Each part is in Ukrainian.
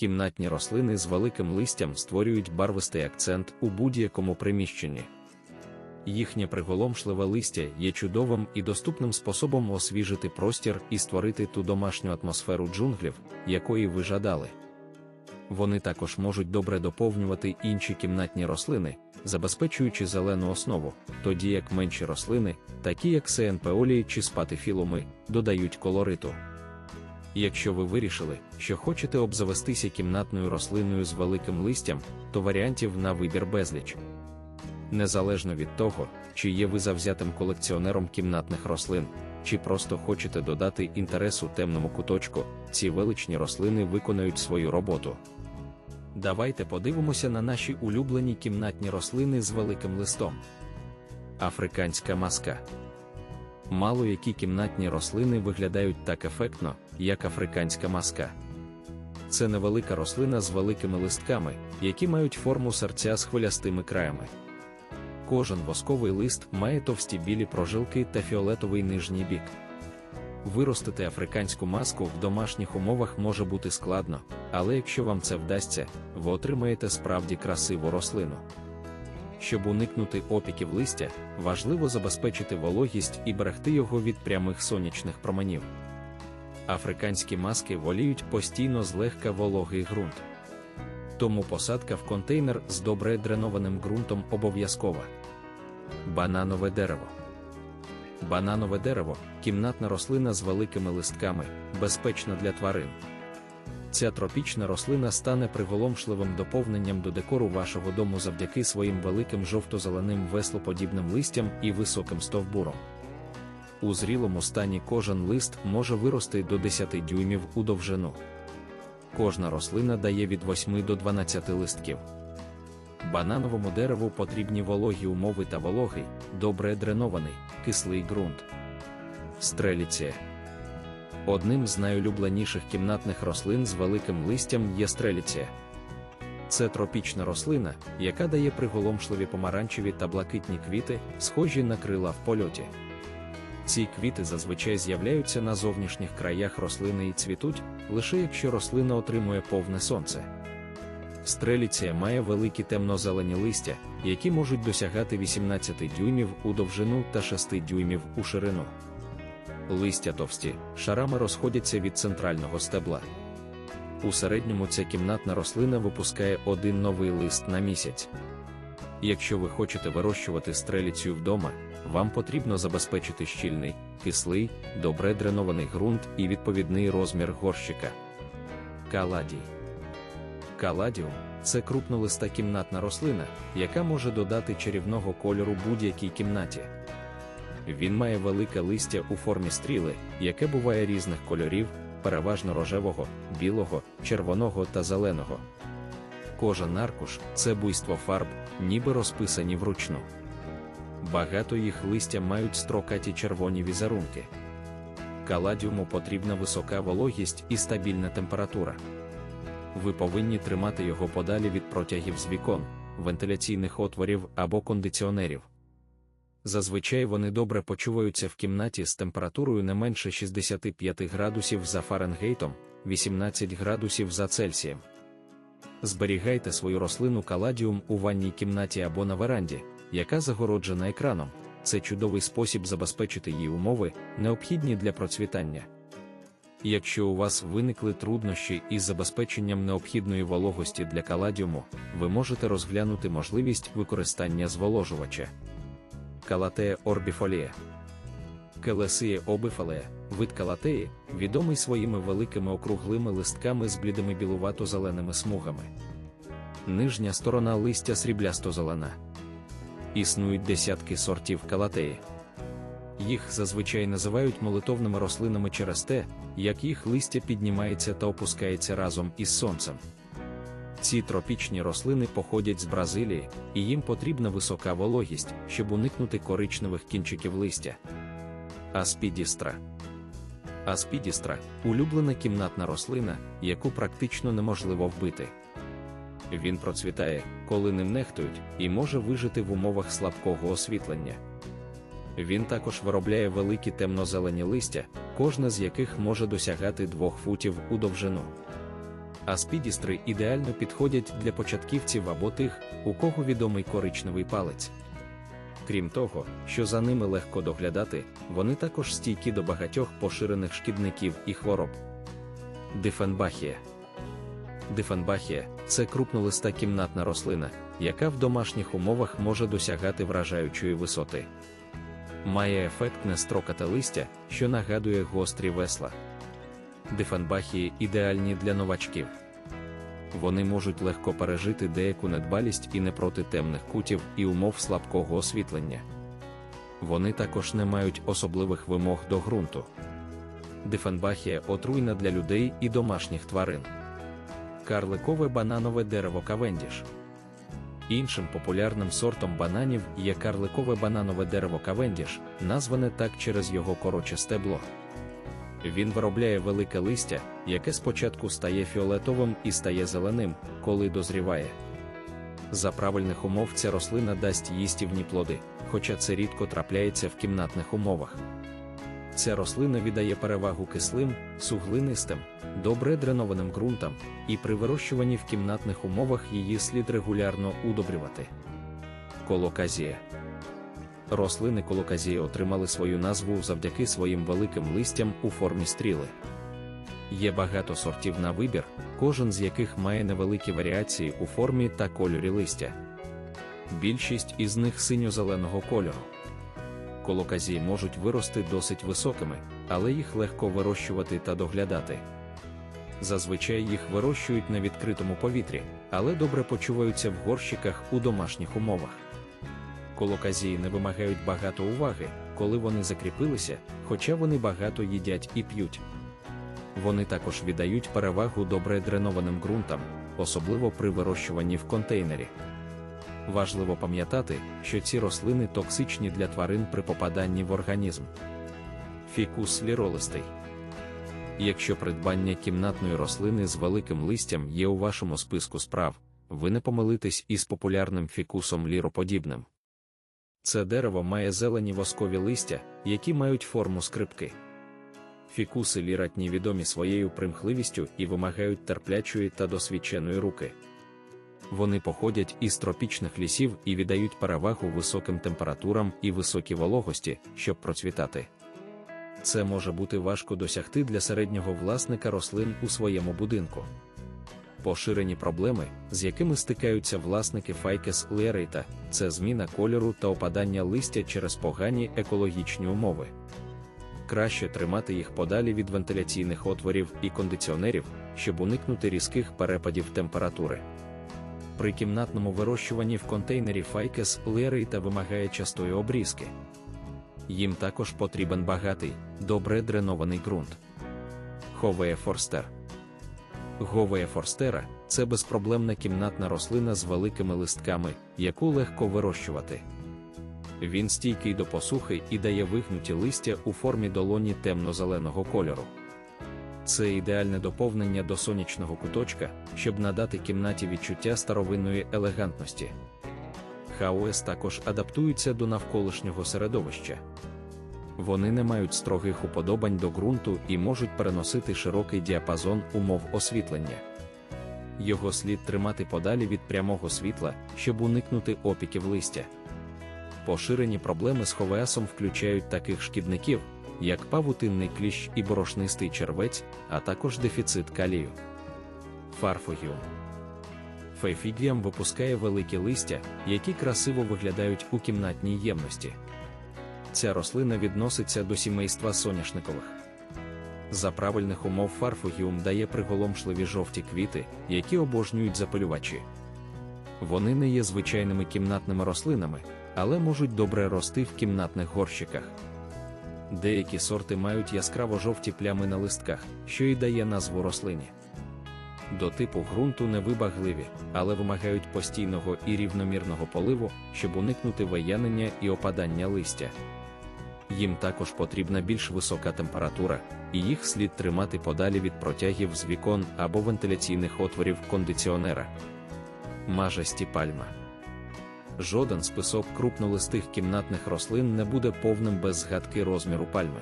Кімнатні рослини з великим листям створюють барвистий акцент у будь-якому приміщенні. Їхнє приголомшливе листя є чудовим і доступним способом освіжити простір і створити ту домашню атмосферу джунглів, якої ви жадали. Вони також можуть добре доповнювати інші кімнатні рослини, забезпечуючи зелену основу, тоді як менші рослини, такі як сеенпеолії чи спатифілуми, додають колориту. Якщо ви вирішили, що хочете обзавестися кімнатною рослиною з великим листям, то варіантів на вибір безліч. Незалежно від того, чи є ви завзятим колекціонером кімнатних рослин, чи просто хочете додати інтересу темному куточку, ці величні рослини виконають свою роботу. Давайте подивимося на наші улюблені кімнатні рослини з великим листом. Африканська маска. Мало які кімнатні рослини виглядають так ефектно, як африканська маска. Це невелика рослина з великими листками, які мають форму серця з хвилястими краями. Кожен восковий лист має товсті білі прожилки та фіолетовий нижній бік. Виростити африканську маску в домашніх умовах може бути складно, але якщо вам це вдасться, ви отримаєте справді красиву рослину. Щоб уникнути опіків листя, важливо забезпечити вологість і берегти його від прямих сонячних променів. Африканські маски воліють постійно злегка вологий ґрунт. Тому посадка в контейнер з добре дренованим ґрунтом обов'язкова. Бананове дерево. Бананове дерево кімнатна рослина з великими листками, безпечна для тварин. Ця тропічна рослина стане приголомшливим доповненням до декору вашого дому завдяки своїм великим жовто-зеленим веслоподібним листям і високим стовбуром. У зрілому стані кожен лист може вирости до 10 дюймів у довжину. Кожна рослина дає від 8 до 12 листків. Банановому дереву потрібні вологі умови та вологий, добре дренований, кислий ґрунт. Стреліція. Одним з найулюбленіших кімнатних рослин з великим листям є стреліція. Це тропічна рослина, яка дає приголомшливі помаранчеві та блакитні квіти, схожі на крила в польоті. Ці квіти зазвичай з'являються на зовнішніх краях рослини і цвітуть, лише якщо рослина отримує повне сонце. Стреліція має великі темно-зелені листя, які можуть досягати 18 дюймів у довжину та 6 дюймів у ширину. Листя товсті, шарами розходяться від центрального стебла. У середньому ця кімнатна рослина випускає один новий лист на місяць. Якщо ви хочете вирощувати стреліцію вдома, вам потрібно забезпечити щільний, кислий, добре дренований ґрунт і відповідний розмір горщика. Каладій Каладіум це крупнолиста кімнатна рослина, яка може додати чарівного кольору будь-якій кімнаті. Він має велике листя у формі стріли, яке буває різних кольорів, переважно рожевого, білого, червоного та зеленого. Кожен аркуш це буйство фарб, ніби розписані вручну. Багато їх листя мають строкаті червоні візерунки. Каладіуму потрібна висока вологість і стабільна температура. Ви повинні тримати його подалі від протягів з вікон, вентиляційних отворів або кондиціонерів. Зазвичай вони добре почуваються в кімнаті з температурою не менше 65 градусів за Фаренгейтом, 18 градусів за Цельсієм. Зберігайте свою рослину каладіум у ванній кімнаті або на веранді, яка загороджена екраном. Це чудовий спосіб забезпечити її умови, необхідні для процвітання. Якщо у вас виникли труднощі із забезпеченням необхідної вологості для каладіуму, ви можете розглянути можливість використання зволожувача. Калатея орбіфолія. Келесія обифалея, вид калатеї, відомий своїми великими округлими листками з блідими білувато-зеленими смугами. Нижня сторона листя сріблясто-зелена. Існують десятки сортів калатеї. Їх зазвичай називають молитовними рослинами через те, як їх листя піднімається та опускається разом із сонцем. Ці тропічні рослини походять з Бразилії, і їм потрібна висока вологість, щоб уникнути коричневих кінчиків листя. Аспідістра. Аспідістра улюблена кімнатна рослина, яку практично неможливо вбити. Він процвітає, коли ним нехтують, і може вижити в умовах слабкого освітлення. Він також виробляє великі темно-зелені листя, кожне з яких може досягати 2 футів у довжину. А спідістри ідеально підходять для початківців або тих, у кого відомий коричневий палець. Крім того, що за ними легко доглядати, вони також стійкі до багатьох поширених шкідників і хвороб. Дифенбахія Дифенбахія це крупнолиста кімнатна рослина, яка в домашніх умовах може досягати вражаючої висоти. Має ефектне строкате листя, що нагадує гострі весла. Дифенбахії ідеальні для новачків. Вони можуть легко пережити деяку недбалість і не проти темних кутів і умов слабкого освітлення. Вони також не мають особливих вимог до ґрунту. Дифенбахія отруйна для людей і домашніх тварин. Карликове бананове дерево Кавендіш. Іншим популярним сортом бананів є карликове бананове дерево Кавендіш, назване так через його коротше стебло. Він виробляє велике листя, яке спочатку стає фіолетовим і стає зеленим, коли дозріває. За правильних умов ця рослина дасть їстівні плоди, хоча це рідко трапляється в кімнатних умовах. Ця рослина віддає перевагу кислим, суглинистим, добре дренованим ґрунтам, і при вирощуванні в кімнатних умовах її слід регулярно удобрювати. Колоказія Рослини колоказії отримали свою назву завдяки своїм великим листям у формі стріли. Є багато сортів на вибір, кожен з яких має невеликі варіації у формі та кольорі листя. Більшість із них синьо-зеленого кольору. Колоказії можуть вирости досить високими, але їх легко вирощувати та доглядати. Зазвичай їх вирощують на відкритому повітрі, але добре почуваються в горщиках у домашніх умовах. Колоказії не вимагають багато уваги, коли вони закріпилися, хоча вони багато їдять і п'ють. Вони також віддають перевагу добре дренованим ґрунтам, особливо при вирощуванні в контейнері. Важливо пам'ятати, що ці рослини токсичні для тварин при попаданні в організм. Фікус ліролистий. Якщо придбання кімнатної рослини з великим листям є у вашому списку справ, ви не помилитесь із популярним фікусом ліроподібним. Це дерево має зелені воскові листя, які мають форму скрипки. Фікуси ліратні відомі своєю примхливістю і вимагають терплячої та досвідченої руки. Вони походять із тропічних лісів і віддають перевагу високим температурам і високій вологості, щоб процвітати. Це може бути важко досягти для середнього власника рослин у своєму будинку. Поширені проблеми, з якими стикаються власники Файкес лерейта, це зміна кольору та опадання листя через погані екологічні умови. Краще тримати їх подалі від вентиляційних отворів і кондиціонерів, щоб уникнути різких перепадів температури. При кімнатному вирощуванні в контейнері Файкес лерейта вимагає частої обрізки. Їм також потрібен багатий, добре дренований ґрунт. Ховеє Форстер Говея форстера це безпроблемна кімнатна рослина з великими листками, яку легко вирощувати. Він стійкий до посухи і дає вигнуті листя у формі долоні темно-зеленого кольору. Це ідеальне доповнення до сонячного куточка, щоб надати кімнаті відчуття старовинної елегантності. Хаос також адаптуються до навколишнього середовища. Вони не мають строгих уподобань до ґрунту і можуть переносити широкий діапазон умов освітлення. Його слід тримати подалі від прямого світла, щоб уникнути опіків листя. Поширені проблеми з ховеасом включають таких шкідників, як павутинний кліщ і борошнистий червець, а також дефіцит калію. Фарфогіум Фейфігіам випускає великі листя, які красиво виглядають у кімнатній ємності. Ця рослина відноситься до сімейства соняшникових. За правильних умов фарфогіум дає приголомшливі жовті квіти, які обожнюють запалювачі. Вони не є звичайними кімнатними рослинами, але можуть добре рости в кімнатних горщиках. Деякі сорти мають яскраво жовті плями на листках, що й дає назву рослині. До типу ґрунту невибагливі, але вимагають постійного і рівномірного поливу, щоб уникнути виянення і опадання листя їм також потрібна більш висока температура, і їх слід тримати подалі від протягів з вікон або вентиляційних отворів кондиціонера. Мажесті пальма. Жоден список крупнолистих кімнатних рослин не буде повним без згадки розміру пальми.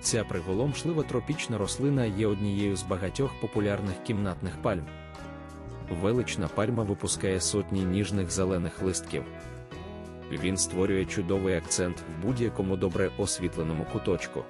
Ця приголомшлива тропічна рослина є однією з багатьох популярних кімнатних пальм. Велична пальма випускає сотні ніжних зелених листків. Він створює чудовий акцент в будь-якому добре освітленому куточку.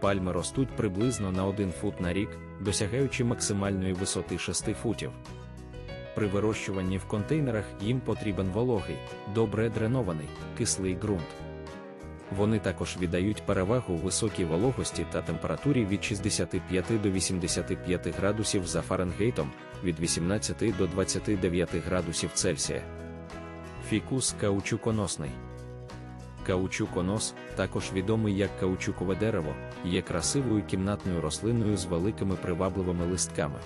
Пальми ростуть приблизно на 1 фут на рік, досягаючи максимальної висоти 6 футів. При вирощуванні в контейнерах їм потрібен вологий, добре дренований, кислий ґрунт. Вони також віддають перевагу високій вологості та температурі від 65 до 85 градусів за Фаренгейтом, від 18 до 29 градусів Цельсія. Фікус каучуконосний. Каучуконос, також відомий як каучукове дерево, є красивою кімнатною рослиною з великими привабливими листками.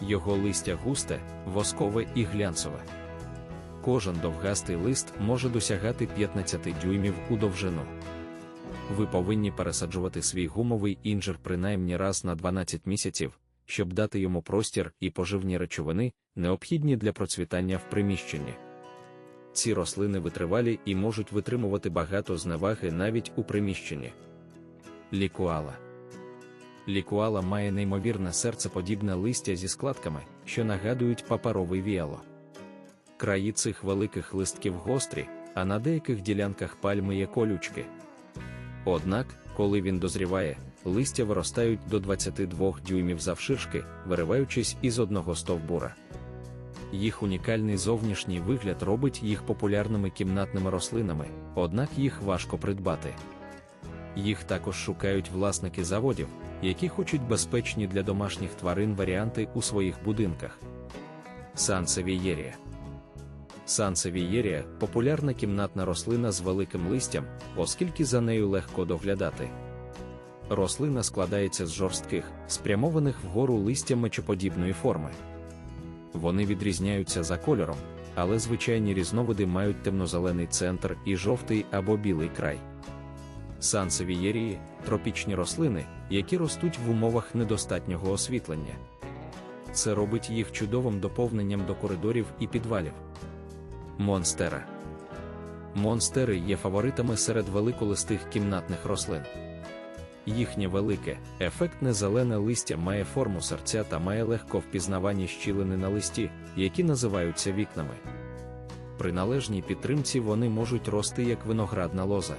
Його листя густе, воскове і глянцеве. Кожен довгастий лист може досягати 15 дюймів у довжину. Ви повинні пересаджувати свій гумовий інжир принаймні раз на 12 місяців, щоб дати йому простір і поживні речовини, необхідні для процвітання в приміщенні. Ці рослини витривалі і можуть витримувати багато зневаги навіть у приміщенні. Лікуала Лікуала має неймовірне серцеподібне листя зі складками, що нагадують паперовий віало. Краї цих великих листків гострі, а на деяких ділянках пальми є колючки. Однак, коли він дозріває, листя виростають до 22 дюймів завширшки, вириваючись із одного стовбура. Їх унікальний зовнішній вигляд робить їх популярними кімнатними рослинами, однак їх важко придбати. Їх також шукають власники заводів, які хочуть безпечні для домашніх тварин варіанти у своїх будинках. Сансевієрія Сансевієрія популярна кімнатна рослина з великим листям, оскільки за нею легко доглядати. Рослина складається з жорстких, спрямованих вгору листя мечоподібної форми. Вони відрізняються за кольором, але звичайні різновиди мають темнозелений центр і жовтий або білий край. Сансевієрії тропічні рослини, які ростуть в умовах недостатнього освітлення. Це робить їх чудовим доповненням до коридорів і підвалів. Монстера. Монстери є фаворитами серед великолистих кімнатних рослин. Їхнє велике, ефектне зелене листя має форму серця та має легко впізнавані щілини на листі, які називаються вікнами. При належній підтримці вони можуть рости як виноградна лоза.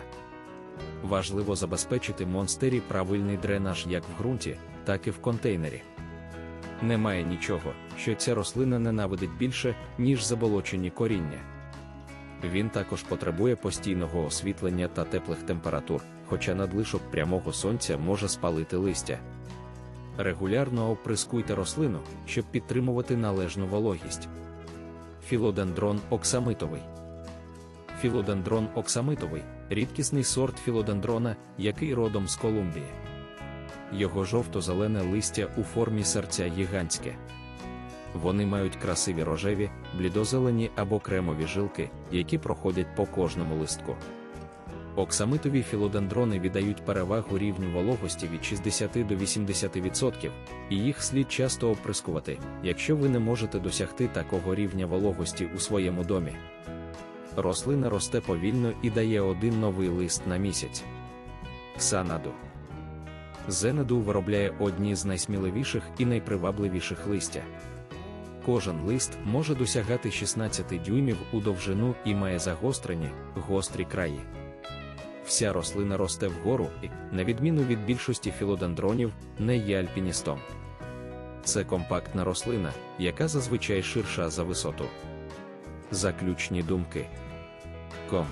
Важливо забезпечити монстері правильний дренаж як в ґрунті, так і в контейнері. Немає нічого, що ця рослина ненавидить більше, ніж заболочені коріння. Він також потребує постійного освітлення та теплих температур, хоча надлишок прямого сонця може спалити листя. Регулярно оприскуйте рослину, щоб підтримувати належну вологість. Філодендрон оксамитовий. Філодендрон оксамитовий рідкісний сорт філодендрона, який родом з Колумбії. Його жовто-зелене листя у формі серця гігантське. Вони мають красиві рожеві, блідозелені або кремові жилки, які проходять по кожному листку. Оксамитові філодендрони віддають перевагу рівню вологості від 60 до 80%, і їх слід часто оприскувати, якщо ви не можете досягти такого рівня вологості у своєму домі. Рослина росте повільно і дає один новий лист на місяць. Ксанаду Зенеду виробляє одні з найсміливіших і найпривабливіших листя. Кожен лист може досягати 16 дюймів у довжину і має загострені, гострі краї. Вся рослина росте вгору і, на відміну від більшості філодендронів, не є альпіністом. Це компактна рослина, яка зазвичай ширша за висоту. Заключні думки. Ком.